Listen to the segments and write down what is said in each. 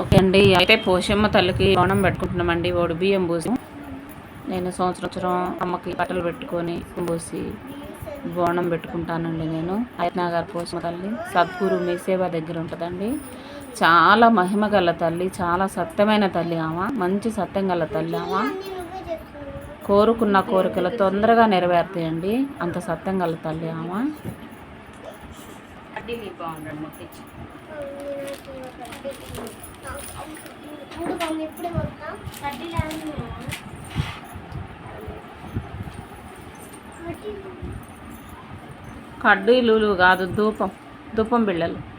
Okay అండి. అయితే పోషమ్మ తల్లికి బోనం పెట్టుకుంటున్నామండి. ఓడి బియ్యం పోసి నేను సంవత్సరం సంవత్సరం అమ్మకి బట్టలు పెట్టుకొని పోసి బోనం పెట్టుకుంటానండి నేను. అయినాగారు పోషమ్మ తల్లి సద్గురు మీ సేవ దగ్గర ఉంటుందండి. చాలా మహిమ గల తల్లి చాలా సత్యమైన తల్లి ఆమె. మంచి సత్యం గల తల్లి ఆమె. కోరుకున్న కోరికలు తొందరగా నెరవేరుతాయండి. అంత సత్యం గల తల్లి ఆమె. ఎప్పుడు మొత్తం. కడ్డీలు కడ్డీలు కాదు ధూపం. ధూపం బిళ్ళలు.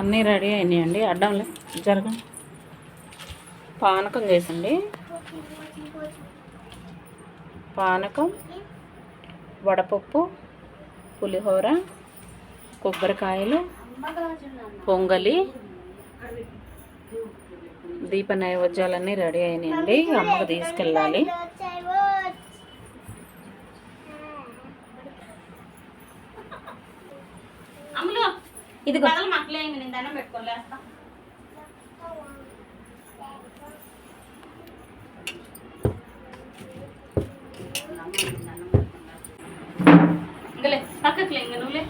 అన్నీ రెడీ అయినాయండి. అడ్డంలే జరగండి పానకం చేసండి. పానకం వడపప్పు పులిహోర కొబ్బరికాయలు పొంగలి దీప నైవేద్యాలన్నీ రెడీ అయినాయండి. అమ్మకు తీసుకెళ్ళాలి. నువ్వులే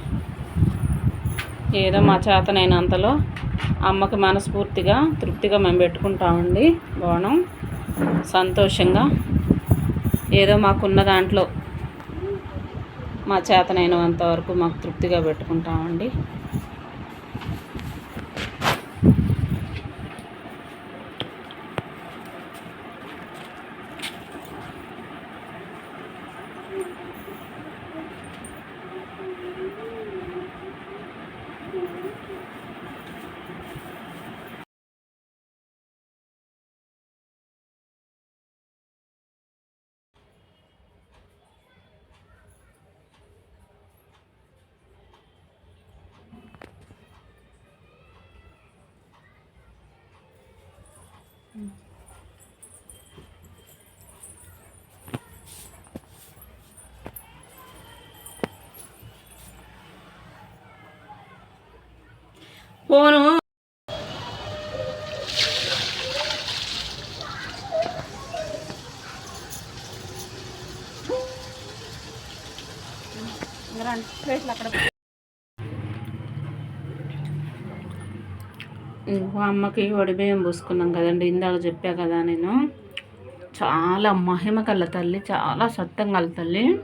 ఏదో మా చేతనైనంతలో అమ్మకి మనస్ఫూర్తిగా తృప్తిగా మేము పెట్టుకుంటామండి బోనం. సంతోషంగా. ఏదో మాకున్న దాంట్లో మా చేతనైనంత వరకు మాకు తృప్తిగా పెట్టుకుంటామండి. ఫోను ఇంకో అమ్మకి బియ్యం పూసుకున్నాం కదండి. ఇందాక చెప్పా కదా నేను. చాలా మహిమ కల తల్లి చాలా సత్యం కల తల్లి.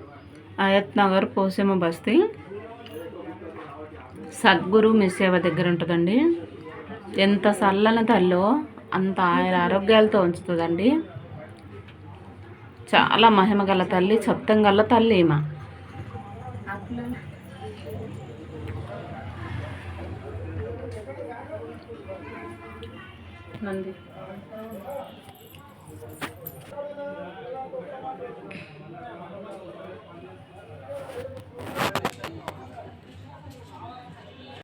అయత్నగర్ పోసేమ బస్తీ. సద్గురు మీ సేవ దగ్గర ఉంటుందండి. ఎంత చల్లని తల్లో అంత ఆయన ఆరోగ్యాలతో ఉంచుతుందండి. చాలా మహిమ గల తల్లి సత్యం గల తల్లి ఈమె. நன்றி.